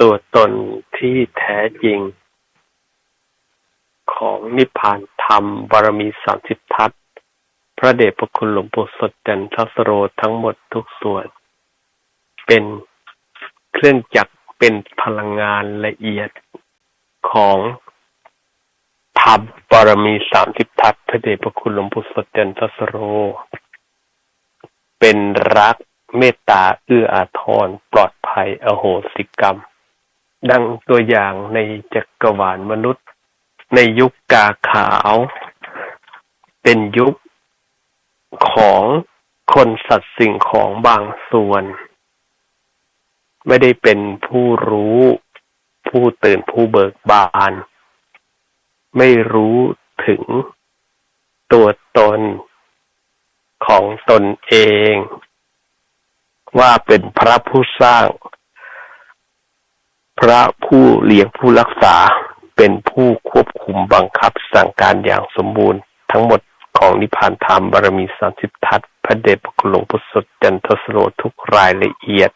ตัวตนที่แท้จริง ของนิพพานธรรมบารมีสามสิบทัศพระเดชพระคุณหลวงปู่สดจันทสโรทั้งหมดทุกส่วน เป็นเครื่องจักรเป็นพลังงานละเอียดของธรรมบารมีสามสิบทัศพระเดชพระคุณหลวงปู่สดจันทสโร เป็นรักเมตตาเอื้ออาทรปลอดภัยอโหสิกรรม ดังตัวอย่างในจักรวาลมนุษย์ ในยุคกาขาว เป็นยุคของคนสัตว์สิ่งของบางส่วน ไม่ได้เป็นผู้รู้ผู้ตื่นผู้เบิกบาน ไม่รู้ถึงตัวตนของตนเอง ว่าเป็นพระผู้สร้าง พระผู้เลี้ยงผู้รักษาเป็นผู้ควบคุมบังคับสั่งการอย่างสมบูรณ์ ทั้งหมดของนิพพานธรรมบารมีสามสิบทัศพระเดชพระคุณหลวงพุทธสดจันทสโรทุกรายละเอียด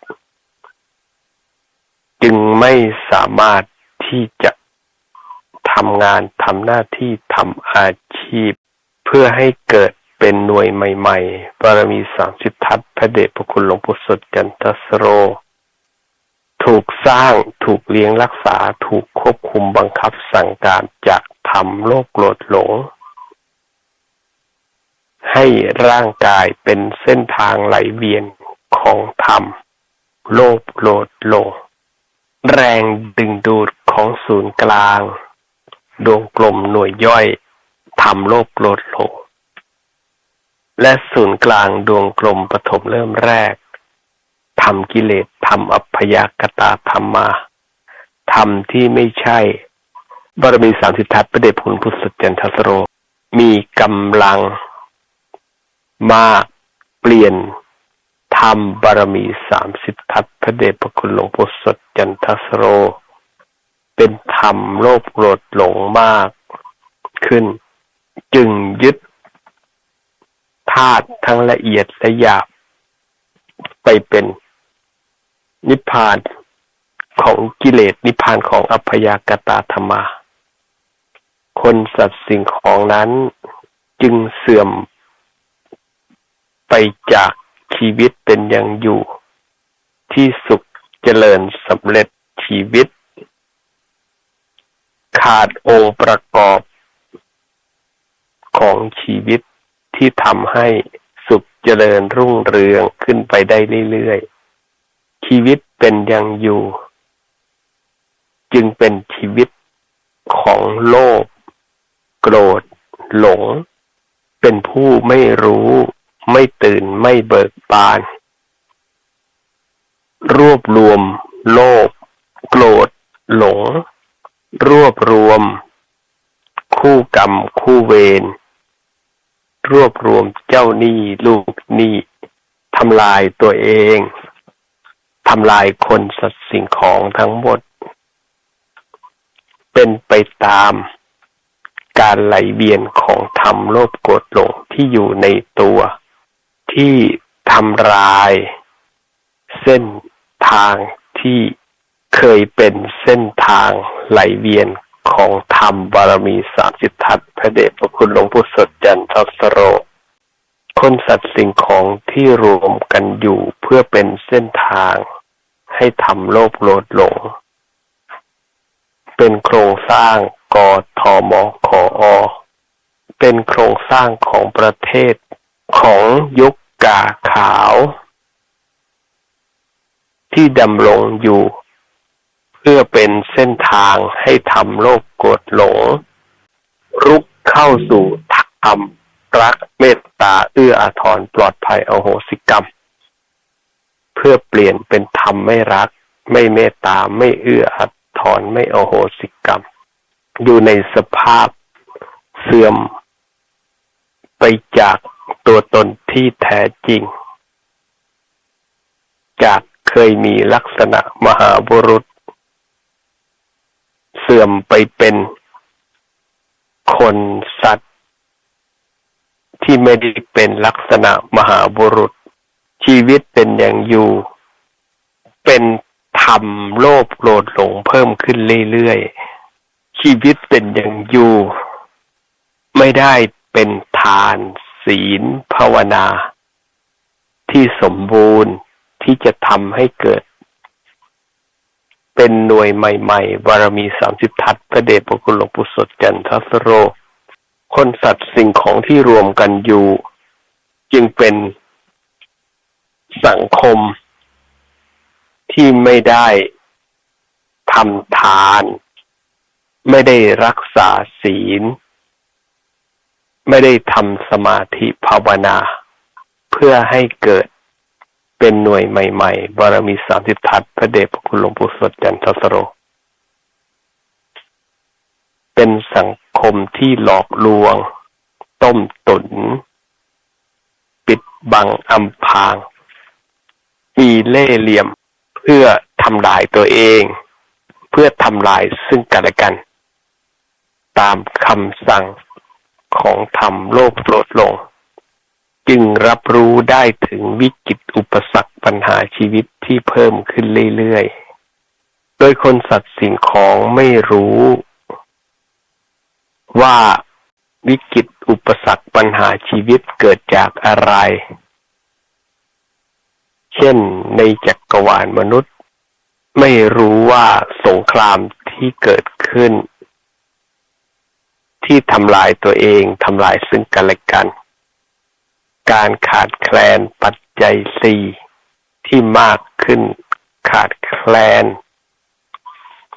จึงไม่สามารถที่จะทำงานทำหน้าที่ทำอาชีพ เพื่อให้เกิดเป็นหน่วยใหม่ ๆ บารมีสามสิบทัศพระเดชพระคุณหลวงปู่สดจันทสโร ถูกสร้างถูกเลี้ยงรักษาถูกควบคุมบังคับสั่งการจากธรรมโลกโกรธหลง ให้ร่างกายเป็นเส้นทางไหลเวียนของธรรม โลภโลดหลงแรงดึงดูดของศูนย์กลาง ดวงกลมหน่วยย่อยทำโลภโลดหลงและศูนย์กลางดวงกลมปฐมเริ่มแรกทำกิเลส ทำอัพยากตาธรรมาทำที่ไม่ใช่บารมีสามสิทธัตพระเดชพุนพุทธสจันทสโร มีกำลังมาเปลี่ยนทำบารมีสามสิบทัศพระเดชพระคุณหลวงปู่สดจันทสโร เป็นธรรมโลภโกรธหลงมากขึ้น จึงยึดธาตุทั้งละเอียดและหยาบไปเป็น นิพพานของกิเลสนิพพานของอัพยากตาธรรมา คนสัตว์สิ่งของนั้นจึงเสื่อมไปจากชีวิตเป็นอย่างอยู่ ที่สุขเจริญสำเร็จชีวิต ขาดองค์ประกอบของชีวิตที่ทำให้สุขเจริญรุ่งเรืองขึ้นไปได้เรื่อยๆ ชีวิตเป็นอย่างอยู่ จึงเป็นชีวิตของโลภโกรธ หลง เป็นผู้ไม่รู้ ไม่ตื่นไม่เบิกบาน รวบรวม โลภโกรธ หลง รวบรวม คู่กรรมคู่เวรรวบรวมเจ้าหนี้ลูกหนี้ทำลายตัวเอง ทำลายคนสัตว์สิ่งของทั้งหมด เป็นไปตามการไหลเวียนของธรรมโลภโกรธหลงที่อยู่ในตัว ที่ทำลาย เส้นทางที่เคยเป็นเส้นทางไหลเวียนของธรรมบารมีสามสิบทัศพระเดชพระคุณหลวงปู่สดจันทสโร คนสัตว์สิ่งของที่รวมกันอยู่เพื่อเป็นเส้นทางให้ทำโลภโลดหลง เป็นโครงสร้างกทมขออ เป็นโครงสร้างของประเทศของยุคกาขาว ที่ดำรงอยู่ เพื่อเป็นเส้นทางให้ทำโลกกดหลง รุกเข้าสู่ธรรม รักเมตตาเอื้ออาทรปลอดภัยอโหสิกรรม เพื่อเปลี่ยนเป็นธรรมไม่รัก ไม่เมตตาไม่เอื้ออัทรไม่โอโหสิกรรม อยู่ในสภาพเสื่อมไปจากตัวตนที่แท้จริง จากเคยมีลักษณะมหาบุรุษ เสื่อมไปเป็นคนสัตว์ ที่ไม่ได้เป็นลักษณะมหาบุรุษ ชีวิตเป็นอย่างอยู่ เป็นธทำโลภโกรธหลงเพิ่มขึ้นเรื่อยๆ ชีวิตเป็นอย่างอยู่ ไม่ได้เป็นทานศีลภาวนา ที่สมบูรณ์ที่จะทำให้เกิด เป็นหน่วยใหม่ ๆ บารมีสามสิบทัศพระเดชพระคุณหลวงปู่สดจันทสโร คนสัตว์สิ่งของที่รวมกันอยู่ จึงเป็นสังคมที่ไม่ได้ทำทาน ไม่ได้รักษาศีล ไม่ได้ทำสมาธิภาวนา เพื่อให้เกิดเป็นหน่วยใหม่ ๆ บารมีสามสิบทัศพระเดชพระคุณหลวงปู่สดจันทสโร เป็นสังคมที่หลอกลวง ต้มตุน ปิดบังอำพรางมีเล่เหลี่ยมเพื่อทำลายตัวเอง เพื่อทำลายซึ่งกันและกัน ตามคำสั่งของธรรมโลกโปรดลง จึงรับรู้ได้ถึงวิกฤตอุปสรรคปัญหาชีวิตที่เพิ่มขึ้นเรื่อยๆ โดยคนสัตว์สิ่งของไม่รู้ ว่าวิกฤตอุปสรรคปัญหาชีวิตเกิดจากอะไร เช่นในจักรวาลมนุษย์ ไม่รู้ว่าสงครามที่เกิดขึ้น ที่ทำลายตัวเองทำลายซึ่งกันและกัน การขาดแคลนปัจจัยสี่ที่มากขึ้นขาดแคลน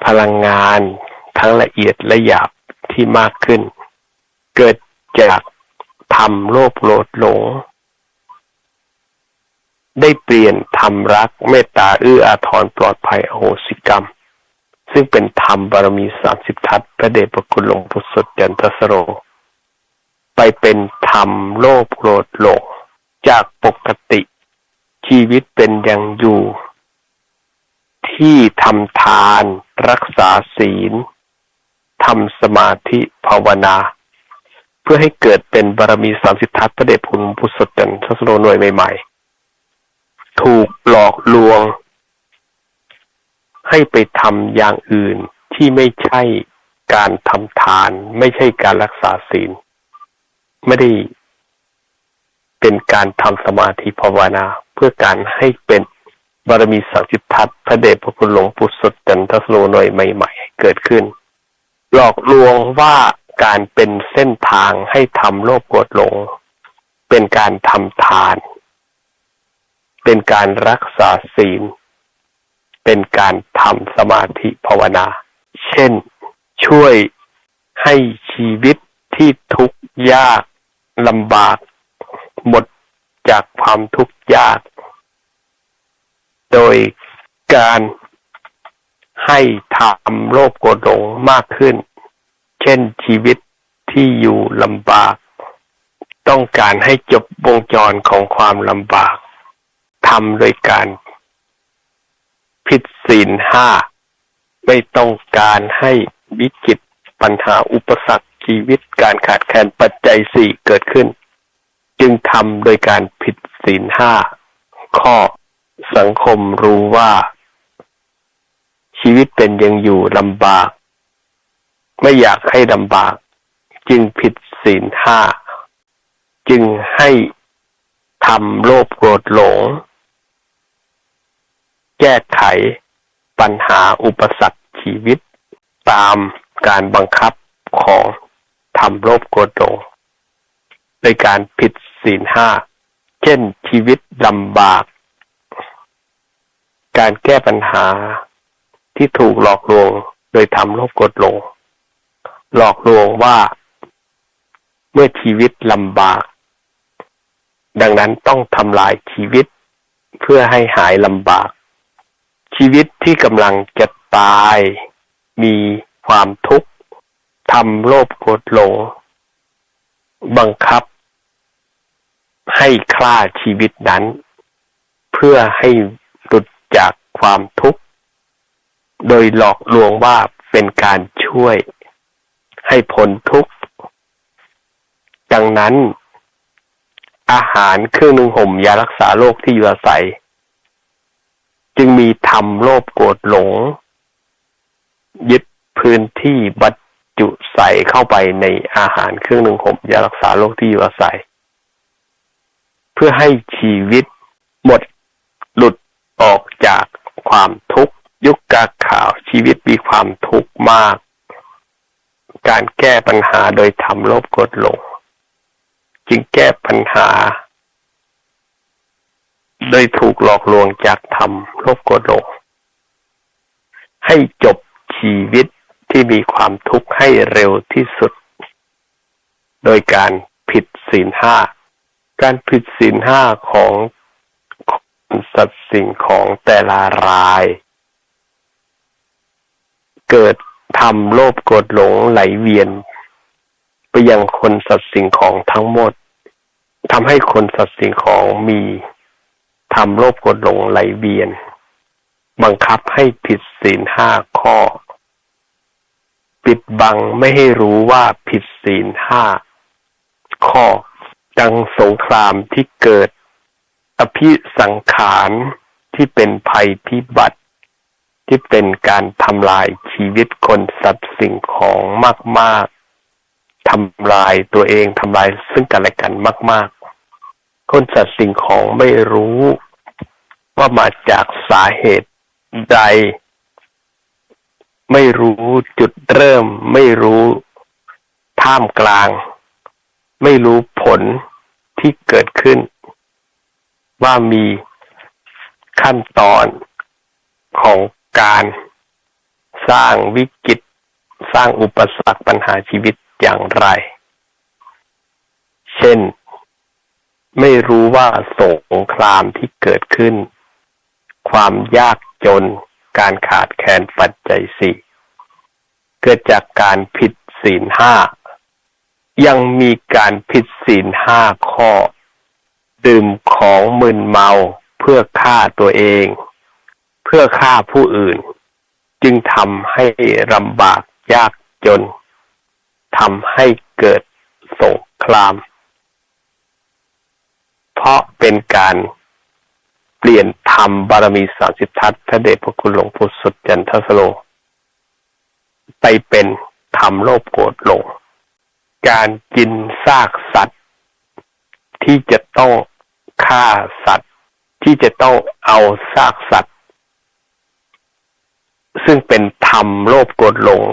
พลังงานทั้งละเอียดและหยาบ ที่มากขึ้น เกิดจากทำโลภโลดหลง ได้เปลี่ยนทำรักเมตตาเอื้ออาทรปลอดภัยอโหสิกรรม ซึ่งเป็นธรรมบารมีสามสิบทัศพระเดชพระคุณหลวงพุทธสดจันทสโร ไปเป็นธรรมโลภโกรธหลงจากปกติชีวิตเป็นอย่างอยู่ ที่ทำทานรักษาศีล ทำสมาธิภาวนา เพื่อให้เกิดเป็นบารมีสามสิบทัศพระเดชพระคุณพุทธสดจันทสโรหน่วยใหม่ๆ ถูกหลอกลวง ให้ไปทำอย่างอื่นที่ไม่ใช่การทำทาน ไม่ใช่การรักษาศีล ไม่ได้เป็นการทำสมาธิภาวนา เพื่อการให้เป็นบารมีสังสิทธัตพระเดชพระคุณหลวงปู่สดจันทสโลหน่วยใหม่ ๆ เกิดขึ้น หลอกลวงว่าการเป็นเส้นทางให้ทำโลภโกรธหลง เป็นการทำทาน เป็นการรักษาศีล เป็นการทำสมาธิภาวนา เช่น ช่วยให้ชีวิตที่ทุกข์ยากลำบาก หมดจากความทุกข์ยาก โดยการ ให้ทำโลภโกรธหลงมากขึ้น เช่นชีวิตที่อยู่ลำบาก ต้องการให้จบวงจรของความลำบากทำโดยการผิดศีลห้าไม่ต้องการให้วิกฤตปัญหาอุปสรรคชีวิตการขาดแคลนปัจจัยสี่เกิดขึ้น จึงทำโดยการผิดศีลห้าข้อสังคมรู้ว่า ชีวิตเป็นยังอยู่ลำบาก ไม่อยากให้ลำบาก จึงผิดศีลห้า จึงให้ทำโลภโกรธหลง แก้ไขปัญหาอุปสรรคชีวิต ตามการบังคับของทำโลภโกรธหลงโดยการผิดศีลห้า เช่นชีวิตลำบาก การแก้ปัญหา ที่ถูกหลอกลวงโดยทำโลภโกรธหลง หลอกลวงว่า เมื่อชีวิตลำบาก ดังนั้นต้องทำลายชีวิตเพื่อให้หายลำบาก ชีวิตที่กำลังจะตาย มีความทุกข์ทำโลภโกรธหลง บังคับ ให้ฆ่าชีวิตนั้น เพื่อให้หลุดจากความทุกข์ โดยหลอกลวงว่าเป็นการช่วยให้พ้นทุกข์ ดังนั้น อาหารเครื่องนึ่งห่มยารักษาโรคที่อยู่อาศัย จึงมีธรรมโลภโกรธหลง ยึดพื้นที่บรรจุใส่เข้าไปในอาหารเครื่องหนึ่งห่มยารักษาโรคที่อยู่อาศัย เพื่อให้ชีวิตหมดหลุดออกจากความทุกข์ ยุคกาข่าวชีวิตมีความทุกข์มาก การแก้ปัญหาโดยทำลภโกรธหลง จึงแก้ปัญหา โดยถูกหลอกลวงจากทำลภโกรธหลง ให้จบชีวิตที่มีความทุกข์ให้เร็วที่สุด โดยการผิดศีลห้า การผิดศีลห้าของสัตว์สิ่งของแต่ละราย เกิดทำโลภโกรธหลงไหลเวียน ไปยังคนสัตว์สิ่งของทั้งหมดทำให้คนสัตว์สิ่งของมีทำโลภโกรธหลงไหลเวียน บังคับให้ผิดศีลห้าข้อ ปิดบังไม่ให้รู้ว่าผิดศีลห้าข้อ ดังสงครามที่เกิด อภิสังขารที่เป็นภัยพิบัติ ที่เป็นการทำลายชีวิตคนสัตว์สิ่งของมาก ๆทำลายตัวเองทำลายซึ่งกันและกันมาก ๆ คนสัตว์สิ่งของไม่รู้ว่ามาจากสาเหตุใด ไม่รู้จุดเริ่ม ไม่รู้ท่ามกลาง ไม่รู้ผลที่เกิดขึ้น ว่ามีขั้นตอนของ การสร้างวิกฤตสร้างอุปสรรคปัญหาชีวิตอย่างไร เช่น ไม่รู้ว่าสงครามที่เกิดขึ้น ความยากจนการขาดแคลนปัจจัยสี่เกิดจากการผิดศีลห้ายังมีการผิดศีลห้าข้อ ดื่มของมึนเมาเพื่อฆ่าตัวเอง เพื่อฆ่าผู้อื่น จึงทำให้ลำบากยากจนทำให้เกิดสงคราม เพราะเป็นการเปลี่ยนธรรมบารมีสามสิบทัศพระเดชพระคุณหลวงปู่สุดจันทสโล ไปเป็นธรรมโลภโกรธหลง การกินซากสัตว์ ที่จะต้องฆ่าสัตว์ ที่จะต้องเอาซากสัตว์ ซึ่งเป็นธรรมโลภโกรธหลง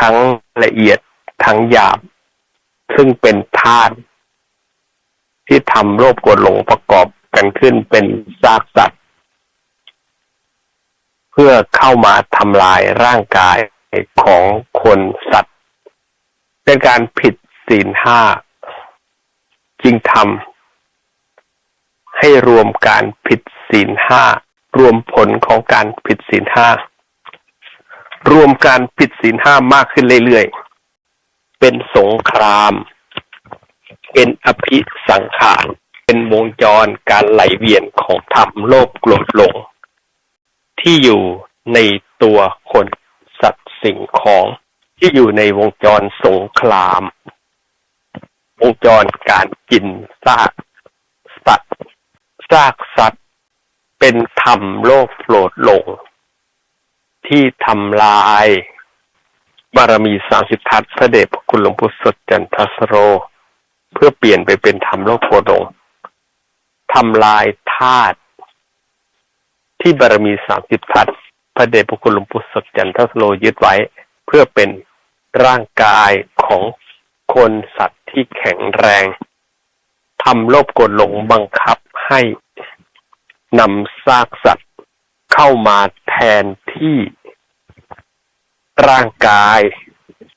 ทั้งละเอียดทั้งหยาบ ซึ่งเป็นธาตุที่ทำโลภโกรธหลงประกอบกันขึ้นเป็นซากสัตว์ เพื่อเข้ามาทำลายร่างกายของคนสัตว์ เป็นการผิดศีลห้าจึงทำให้รวมการผิดศีลห้ารวมผลของการผิดศีลห้า รวมการผิดศีลห้ามากขึ้นเรื่อยๆ เป็นสงคราม เป็นอภิสังขารเป็นวงจรการไหลเวียนของธรรมโลภโกรธหลง ที่อยู่ในตัวคนสัตว์สิ่งของที่อยู่ในวงจรสงคราม วงจรการกินซากสัตว์ซากสัตว์ เป็นธรรมโลภโกรธหลง ที่ทำลาย บารมีสามสิบทัศพระเดชพระคุณหลวงปู่สดจันทสโร เพื่อเปลี่ยนไปเป็นธรรมโลภโกรธหลงทำลายธาตุที่บารมีสามสิบทัศพระเดชพระคุณหลวงปู่สดจันทสโลยึดไว้ เพื่อเป็นร่างกายของคนสัตว์ที่แข็งแรงทำโลภโกรธหลงบังคับให้นำซากสัตว์เข้ามาแทนที่ ร่างกาย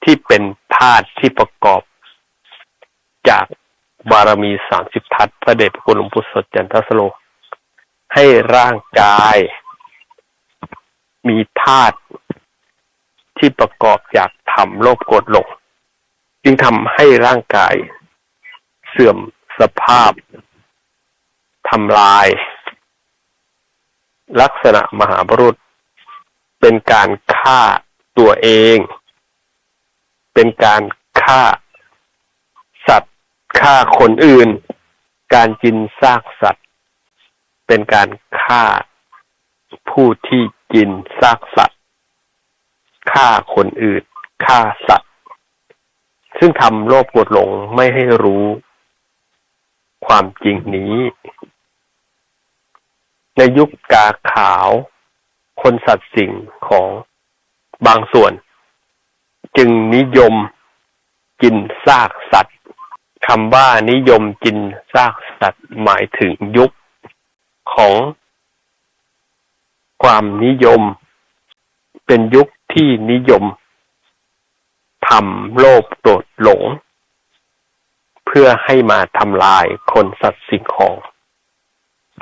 ที่เป็นธาตุที่ประกอบ จากบารมีสามสิบทัศพระเดชพระคุณหลวงปู่สดจันทสโล ให้ร่างกาย มีธาตุที่ประกอบจากธรรมโลภโกรธหลงจึงทำให้ร่างกาย เสื่อมสภาพทำลาย ลักษณะมหาบรุษ เป็นการฆ่า ตัวเอง เป็นการฆ่า สัตว์ฆ่าคนอื่น การกินซากสัตว์ เป็นการฆ่าผู้ที่กินซากสัตว์ฆ่าคนอื่นฆ่าสัตว์ ซึ่งทำโลภกรธหลงไม่ให้รู้ความจริงนี้ ในยุคกาขาว คนสัตว์สิ่งของ บางส่วน จึงนิยมกินซากสัตว์คำว่านิยมกินซากสัตว์หมายถึงยุคของ ความนิยม เป็นยุคที่นิยมทำโลภโกรธหลง เพื่อให้มาทำลายคนสัตว์สิ่งของ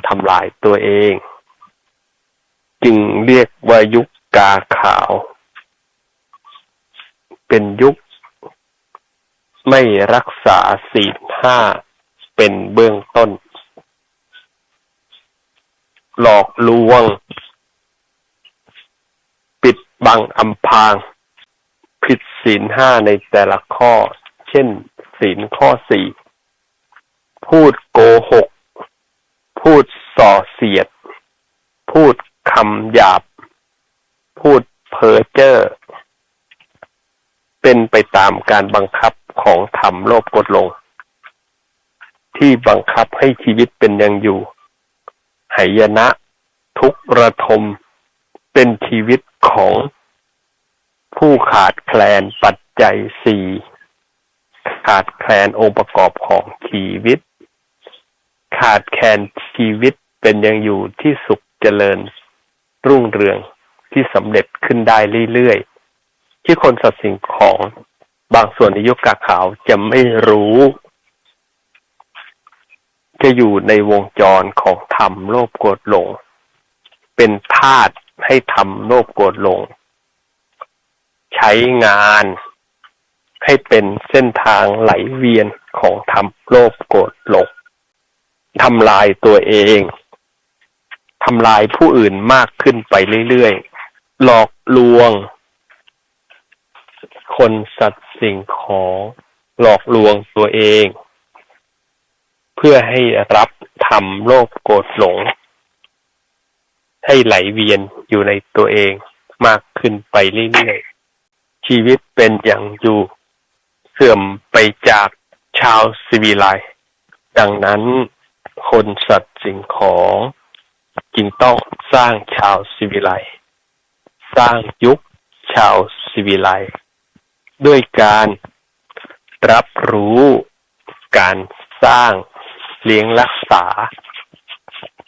ทำลายตัวเอง จึงเรียกว่ายุคกาขาว เป็นยุค ไม่รักษาศีลห้าเป็นเบื้องต้น หลอกลวง ปิดบังอำพราง ผิดศีลห้าในแต่ละข้อ เช่น ศีลข้อสี่พูดโกหก พูดส่อเสียด พูดคำหยาบ พูดเพ้อเจ้อเป็นไปตาม การบังคับของธรรมโลภกดลง ที่บังคับให้ชีวิตเป็นยังอยู่หายนะ ทุกระทมเป็นชีวิตของผู้ขาดแคลนปัจจัยสี่ขาดแคลนองค์ประกอบของชีวิต ขาดแคลนชีวิตเป็นยังอยู่ที่สุขเจริญ รุ่งเรืองที่สำเร็จขึ้นได้เรื่อยๆ ที่คนสัตว์สิ่งของ บางส่วนในยุคกาขาวจะไม่รู้ จะอยู่ในวงจรของธรรมโลภโกรธหลง เป็นธาตุให้ทำโลภโกรธหลง ใช้งานให้เป็นเส้นทางไหลเวียนของธรรมโลภโกรธหลงทำลายตัวเองทำลายผู้อื่นมากขึ้นไปเรื่อยๆ หลอกลวง คนสัตว์ สิ่งของหลอกลวงตัวเอง เพื่อให้รับทำโลภโกรธหลง ให้ไหลเวียนอยู่ในตัวเองมากขึ้นไปเรื่อยๆ ชีวิตเป็นอย่างอยู่เสื่อมไปจากชาวสิวิไลดังนั้นคนสัตว์สิ่งของจึงต้องสร้างชาวสิวิไลสร้างยุคชาวสิวิไล ด้วยการรับรู้การสร้างเลี้ยงรักษา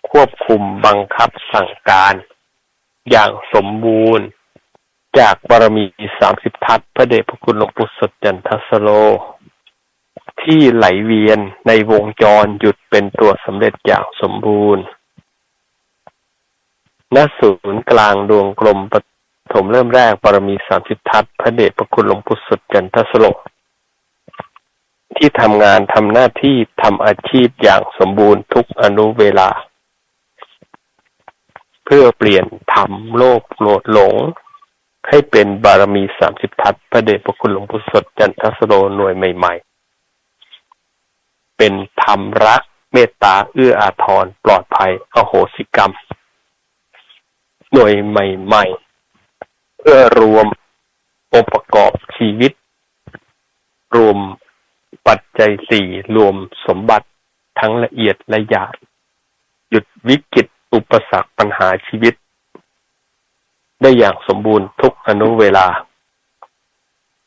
ควบคุมบังคับสั่งการ อย่างสมบูรณ์ จากบารมีสามสิบทัศพระเดชพระคุณหลวงปู่สดจันทสโล ที่ไหลเวียนในวงจรหยุดเป็นตัวสำเร็จอย่างสมบูรณ์ณศูนย์กลางดวงกลมป ฐมเริ่มแรกบารมีสามสิบทัศพระเดชพระคุณหลวงปู่สดจันทสโลที่ทำงานทำหน้าที่ทำอาชีพอย่างสมบูรณ์ทุกอนุเวลา เพื่อเปลี่ยนทำโลกโกรธหลง ให้เป็นบารมีสามสิบทัศพระเดชพระคุณหลวงปู่สดจันทสโลหน่วยใหม่ ๆ เป็นธรรมรักเมตตาเอื้ออาทรปลอดภัย อโหสิกรรม หน่วยใหม่ ๆ พื่อรวมองค์ประกอบชีวิต รวมปัจจัยสี่รวมสมบัติทั้งละเอียดและหยาบหยุดวิกฤตอุปสรรคปัญหาชีวิต ได้อย่างสมบูรณ์ทุกอนุเวลา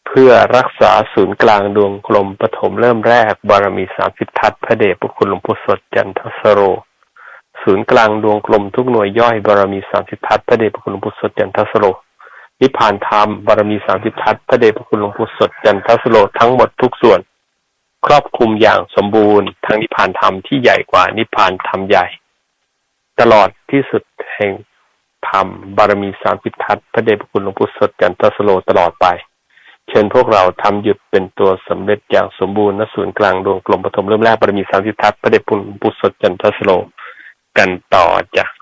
เพื่อรักษาศูนย์กลางดวงกลมปฐมเริ่มแรกบารมีสามสิบทัศพระเดชพระคุณหลวงปู่สดจันทสโรศูนย์กลางดวงกลมทุกหน่วยย่อยบารมีสามสิบทัศพระเดชพระคุณหลวงปู่สดจันทสโร นิพพานธรรมบารมีสามสิบทัศพระเดชพระคุณหลวงปู่สดจันทสโลทั้งหมดทุกส่วน ครอบคลุมอย่างสมบูรณ์ทั้งนิพพานธรรมที่ใหญ่กว่านิพพานธรรมใหญ่ ตลอดที่สุดแห่งธรรมบารมีสามสิบทัศพระเดชพระคุณหลวงปู่สดจันทสโลตลอดไป เชิญพวกเราทำหยุดเป็นตัวสำเร็จอย่างสมบูรณ์ณศูนย์กลางดวงกลมปฐมเริ่มแรกบารมีสามสิบทัศพระเดชพระคุณหลวงปู่สดจันทสโลกันต่อจ้ะ